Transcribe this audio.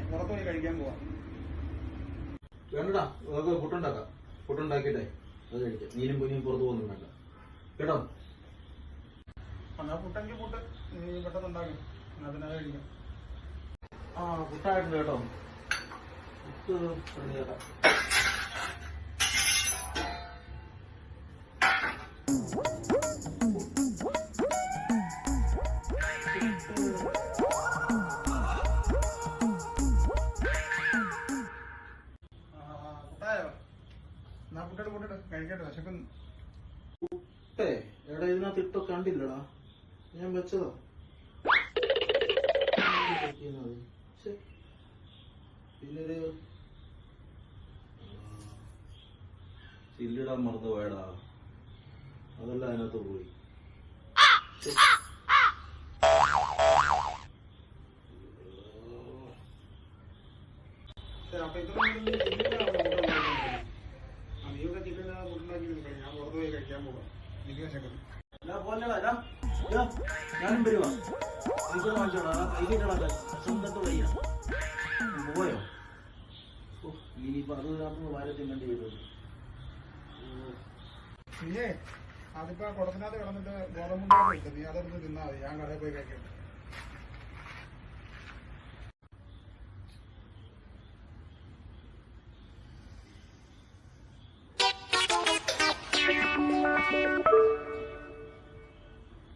കഴിക്കാൻ പോവാം. വേണ്ടടാ നമുക്ക് പുട്ടുണ്ടാക്കാം പുട്ടുണ്ടാക്കിയിട്ടേ അത് കഴിക്കാം. മീനും പുനിയും പുറത്ത് പോകുന്നുണ്ടാക്കാം കേട്ടോ? എന്നാ പുട്ടെങ്കിൽ പുട്ട്. നീ പെട്ടെന്ന് ഉണ്ടാക്കും. എന്നാ പിന്നെ അത് കഴിക്കാം. ആ പുട്ടായിട്ടുണ്ട് കേട്ടോ. പുട്ട് റെഡിയാക്കാം പൊട്ടട പുട്ടിട്ട് കഴിക്കട്ടെ വിശക്കുന്നു. പുട്ടേ എടാ ഇതിനകത്ത് ഇട്ടോ കണ്ടില്ലടാ. ഞാൻ വെച്ചതാ. പിന്നൊരു ചില്ലിടാൻ മറന്നു പോയടാ. അതല്ല അതിനകത്ത് പോയി. അപ്പൊ ഇത്രയും പോവാം. ഞാനും വരുവാ. വാങ്ങിച്ചോടാ പോയോ? ഇനിയിപ്പോ അത് നീയേ അതിപ്പോ കുടത്തിനകത്ത് കിടന്നിട്ട് ഗോതമ്പ് നീ അതെടുത്ത് തിന്നാ മതി. ഞാൻ കടയിൽ പോയി കഴിക്കട്ടെ.